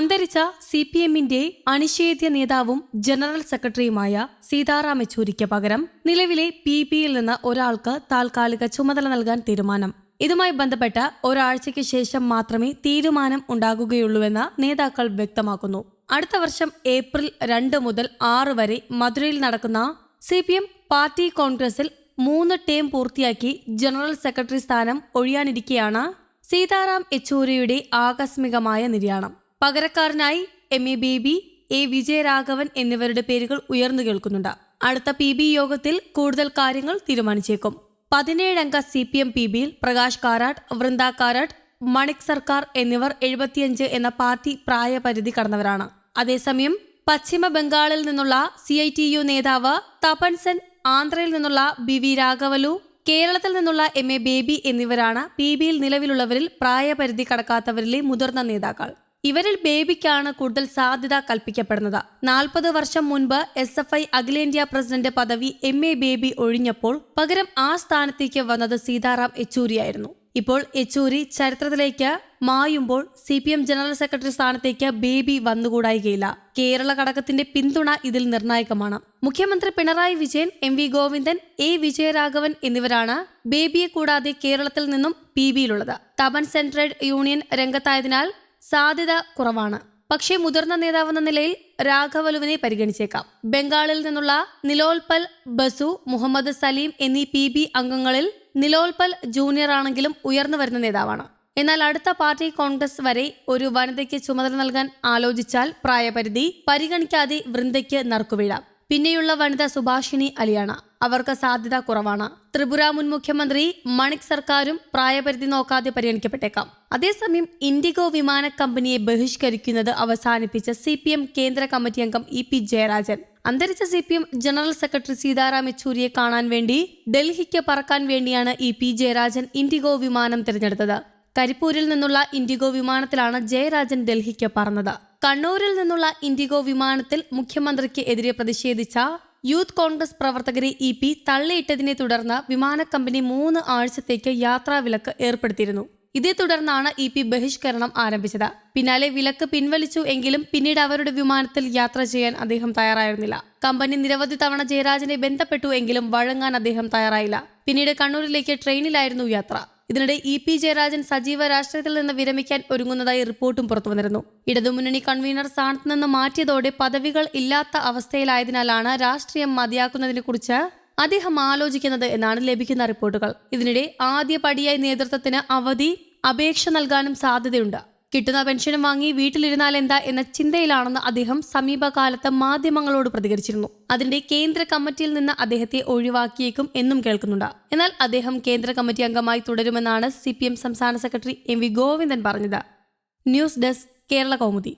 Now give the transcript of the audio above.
അന്തരിച്ച C P എമ്മിന്റെ അനിഷേധ്യ നേതാവും ജനറൽ സെക്രട്ടറിയുമായ സീതാറാം യെച്ചൂരിക്ക് പകരം നിലവിലെ പി ബിയിൽ നിന്ന് ഒരാൾക്ക് താൽക്കാലിക ചുമതല നൽകാൻ തീരുമാനം. ഇതുമായി ബന്ധപ്പെട്ട ഒരാഴ്ചയ്ക്ക് ശേഷം മാത്രമേ തീരുമാനം ഉണ്ടാകുകയുള്ളൂവെന്ന് നേതാക്കൾ വ്യക്തമാക്കുന്നു. അടുത്ത വർഷം ഏപ്രിൽ രണ്ട് മുതൽ ആറ് വരെ മധുരയിൽ നടക്കുന്ന സി പി എം പാർട്ടി കോൺഗ്രസിൽ മൂന്ന് ടേം പൂർത്തിയാക്കി ജനറൽ സെക്രട്ടറി സ്ഥാനം ഒഴിയാനിരിക്കെയാണ് സീതാറാം യെച്ചൂരിയുടെ ആകസ്മികമായ നിര്യാണം. പകരക്കാരനായി M A Baby A Vijayaraghavan എന്നിവരുടെ പേരുകൾ ഉയർന്നു കേൾക്കുന്നുണ്ട്. അടുത്ത പി ബി യോഗത്തിൽ കൂടുതൽ കാര്യങ്ങൾ തീരുമാനിച്ചേക്കും. പതിനേഴംഗ സി പി എം പി ബിയിൽ പ്രകാശ് കാരാട്ട് വൃന്ദ കാരാട്ട് മണിക് സർക്കാർ എന്നിവർ എഴുപത്തിയഞ്ച് എന്ന പാർട്ടി പ്രായപരിധി കടന്നവരാണ്. അതേസമയം പശ്ചിമ ബംഗാളിൽ നിന്നുള്ള സി ഐ ടി യു നേതാവ് തപൻസൻ ആന്ധ്രയിൽ നിന്നുള്ള ബി വി രാഘവലു കേരളത്തിൽ നിന്നുള്ള എം എ ബേബി എന്നിവരാണ് പി ബിയിൽ നിലവിലുള്ളവരിൽ പ്രായപരിധി കടക്കാത്തവരിലെ മുതിർന്ന നേതാക്കൾ. ഇവരിൽ ബേബിക്കാണ് കൂടുതൽ സാധ്യത കൽപ്പിക്കപ്പെടുന്നത്. നാൽപ്പത് വർഷം മുൻപ് എസ് എഫ് ഐ അഖിലേന്ത്യാ പ്രസിഡന്റ് പദവി എം എ ബേബി ഒഴിഞ്ഞപ്പോൾ പകരം ആ സ്ഥാനത്തേക്ക് വന്നത് സീതാറാം യെച്ചൂരിയായിരുന്നു. ഇപ്പോൾ യെച്ചൂരി ചരിത്രത്തിലേക്ക് മായുമ്പോൾ C P M general secretary സ്ഥാനത്തേക്ക് ബേബി വന്നുകൂടായികയില്ല. കേരള ഘടകത്തിന്റെ പിന്തുണ ഇതിൽ നിർണായകമാണ്. മുഖ്യമന്ത്രി Pinarayi Vijayan M V Govindan A Vijayaraghavan എന്നിവരാണ് ബേബിയെ കൂടാതെ കേരളത്തിൽ നിന്നും പി ബിയിലുള്ളത് തപൻ സെൻട്രേഡ് യൂണിയൻ രംഗത്തായതിനാൽ സാധ്യത കുറവാണ്. പക്ഷേ മുതിർന്ന നേതാവെന്ന നിലയിൽ രാഘവലുവിനെ പരിഗണിച്ചേക്കാം. ബംഗാളിൽ നിന്നുള്ള നിലോൽപൽ ബസു മുഹമ്മദ് സലീം എന്നീ പി ബി അംഗങ്ങളിൽ നിലോൽപൽ ജൂനിയർ ആണെങ്കിലും ഉയർന്നു വരുന്ന നേതാവാണ്. എന്നാൽ അടുത്ത പാർട്ടി കോൺഗ്രസ് വരെ ഒരു വനിതയ്ക്ക് ചുമതല നൽകാൻ ആലോചിച്ചാൽ പ്രായപരിധി പരിഗണിക്കാതെ വൃന്ദയ്ക്ക് നറുക്കുവീഴാം. പിന്നെയുള്ള വനിത സുഭാഷിണി അലിയാണ്. അവർക്ക് സാധ്യത കുറവാണ്. ത്രിപുര മുൻ മുഖ്യമന്ത്രി മണിക് സർക്കാരും പ്രായപരിധി നോക്കാതെ പരിഗണിക്കപ്പെട്ടേക്കാം. അതേസമയം ഇൻഡിഗോ വിമാന കമ്പനിയെ ബഹിഷ്കരിക്കുന്നത് അവസാനിപ്പിച്ച സി പി എം കേന്ദ്ര കമ്മിറ്റി അംഗം ഇ പി ജയരാജൻ. അന്തരിച്ച C P M general secretary Sitaram യെച്ചൂരിയെ കാണാൻ വേണ്ടി ഡൽഹിക്ക് പറക്കാൻ വേണ്ടിയാണ് ഇ പി ജയരാജൻ ഇൻഡിഗോ വിമാനം തിരഞ്ഞെടുത്തത്. കരിപ്പൂരിൽ നിന്നുള്ള ഇൻഡിഗോ വിമാനത്തിലാണ് ജയരാജൻ ഡൽഹിക്ക് പറന്നത്. കണ്ണൂരിൽ നിന്നുള്ള ഇൻഡിഗോ വിമാനത്തിൽ മുഖ്യമന്ത്രിക്ക് എതിരെ പ്രതിഷേധിച്ച യൂത്ത് കോൺഗ്രസ് പ്രവർത്തകരെ ഇ പി തള്ളിയിട്ടതിനെ തുടർന്ന് വിമാനക്കമ്പനി മൂന്ന് ആഴ്ചത്തേക്ക് യാത്രാവിലക്ക് ഏർപ്പെടുത്തിയിരുന്നു. ഇതേ തുടർന്നാണ് ഇ പി ബഹിഷ്കരണം ആരംഭിച്ചത്. പിന്നാലെ വിലക്ക് പിൻവലിച്ചു എങ്കിലും പിന്നീട് അവരുടെ വിമാനത്തിൽ യാത്ര ചെയ്യാൻ അദ്ദേഹം തയ്യാറായിരുന്നില്ല. കമ്പനി നിരവധി തവണ ജയരാജനെ ബന്ധപ്പെട്ടു എങ്കിലും വഴങ്ങാൻ അദ്ദേഹം തയ്യാറായില്ല. പിന്നീട് കണ്ണൂരിലേക്ക് ട്രെയിനിലായിരുന്നു യാത്ര. ഇതിനിടെ ഇ പി ജയരാജൻ സജീവ രാഷ്ട്രീയത്തിൽ നിന്ന് വിരമിക്കാൻ ഒരുങ്ങുന്നതായി റിപ്പോർട്ടും പുറത്തുവന്നിരുന്നു. ഇടതുമുന്നണി കൺവീനർ സ്ഥാനത്ത് നിന്ന് മാറ്റിയതോടെ പദവികൾ ഇല്ലാത്ത അവസ്ഥയിലായതിനാലാണ് രാഷ്ട്രീയം മതിയാക്കുന്നതിനെക്കുറിച്ച് അദ്ദേഹം ആലോചിക്കുന്നത് എന്നാണ് ലഭിക്കുന്ന റിപ്പോർട്ടുകൾ. ഇതിനിടെ ആദ്യ പടിയായി നേതൃത്വത്തിന് അവധി അപേക്ഷ നൽകാനും സാധ്യതയുണ്ട്. കിട്ടുന്ന പെൻഷനും വാങ്ങി വീട്ടിലിരുന്നാൽ എന്താ എന്ന ചിന്തയിലാണെന്ന് അദ്ദേഹം സമീപകാലത്ത് മാധ്യമങ്ങളോട് പ്രതികരിച്ചിരുന്നു. അതിന്റെ കേന്ദ്ര കമ്മിറ്റിയിൽ നിന്ന് അദ്ദേഹത്തെ ഒഴിവാക്കിയേക്കും എന്നും കേൾക്കുന്നുണ്ട്. എന്നാൽ അദ്ദേഹം കേന്ദ്ര കമ്മിറ്റി അംഗമായി തുടരുമെന്നാണ് സി സംസ്ഥാന സെക്രട്ടറി എം വി ഗോവിന്ദൻ പറഞ്ഞത്. News desk Kerala Kaumudi.